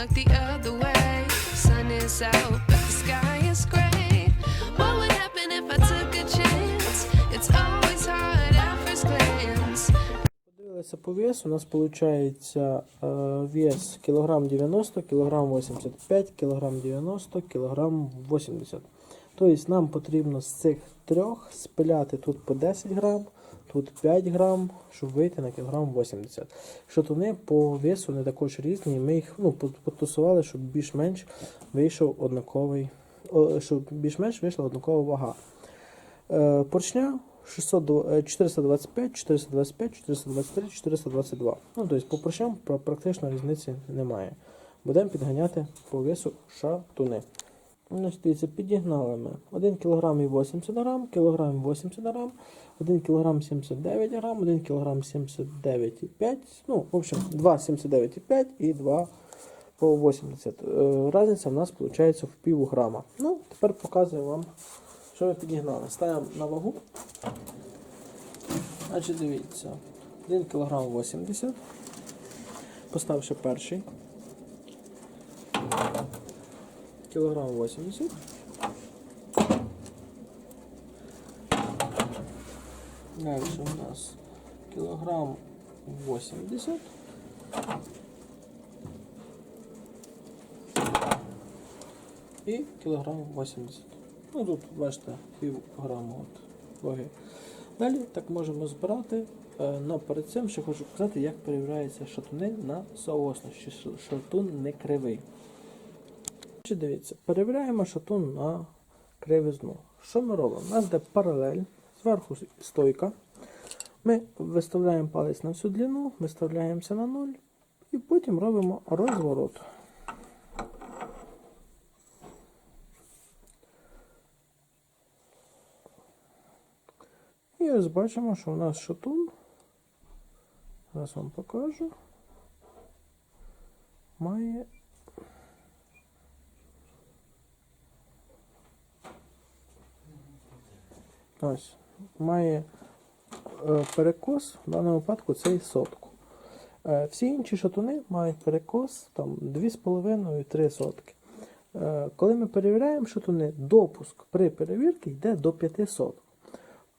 look the other way. Sun is out, but the sky is gray. What would happen if I took a chance? It's always hard at first glance. Подивилися по весу, у нас виходить вес кілограм 90, кілограм 85, кілограм 90, кілограм 80. Тобто нам потрібно з цих трьох спиляти тут по 10 грам, тут 5 грам, щоб вийти на кілограм 80. Шатуни по весу не також різні, ми їх ну, потусували, щоб більш-менш вийшов однаковий, щоб більш-менш вийшла однакова вага. Е, Поршня 600, е, 425, 425, 423, 422. Ну, тобто по поршням практично різниці немає. Будемо підганяти по весу шатуни. Значить, дивіться, підігнали ми 1 кг і 80 грам, кілограм 80 грам, 1 кг 79 грам, 1 кг 79,5, ну, в общем, 2 79,5 і 2 по 80. Е, Разниця в нас виходить в пів грама. Ну, тепер показую вам, що ми підігнали. Ставимо на вагу. Значить, дивіться, 1 кг 80. Поставши перший. Кілограм 80. Далі у нас кілограм 80. І кілограм 80. Ну тут, бачите, пів граму от ваги. Далі так можемо збирати. Але перед цим ще хочу показати, як перевіряється шатуни на соосність, чи шатун не кривий. Чи дивіться, перевіряємо шатун на кривизну. Що ми робимо? У нас йде паралель, зверху стойка. Ми виставляємо палець на всю длину, виставляємося на 0 і потім робимо розворот. І ось бачимо, що у нас шатун. Зараз вам покажу. Має Ось, має е, перекос, в даному випадку це і сотку. Е, всі інші шатуни мають перекос 2,5-3 сотки. Е, коли ми перевіряємо шатуни, допуск при перевірці йде до 5 соток.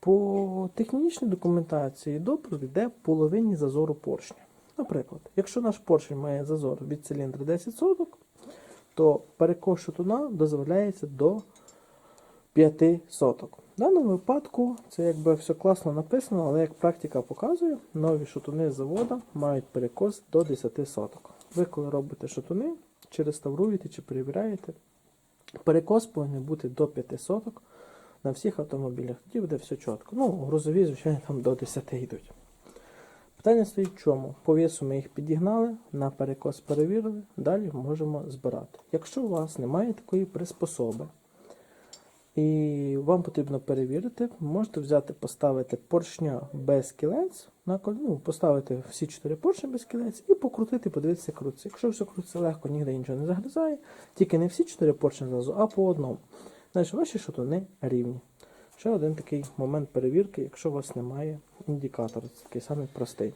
По технічній документації допуск йде половині зазору поршня. Наприклад, якщо наш поршень має зазор від циліндра 10 соток, то перекос шатуна дозволяється до 5 соток. В даному випадку це якби все класно написано, але як практика показує, нові шатуни з заводу мають перекос до 10 соток. Ви коли робите шатуни, чи реставруєте, чи перевіряєте, перекос повинен бути до 5 соток на всіх автомобілях. Тоді буде все чітко. Ну, грузові, звичайно, там до 10 йдуть. Питання стоїть в чому? По весу ми їх підігнали, на перекос перевірили, далі можемо збирати. Якщо у вас немає такої приспособи, і вам потрібно перевірити, можете взяти, поставити поршня без кілець, на ну, поставити всі чотири поршні без кілець і покрутити, подивитися, крутиться. Якщо все крутиться легко, ніде нічого не загризає, тільки не всі чотири поршні зразу, а по одному. Значить, ваші шатуни рівні. Ще один такий момент перевірки, якщо у вас немає індикатора, це такий самий простий.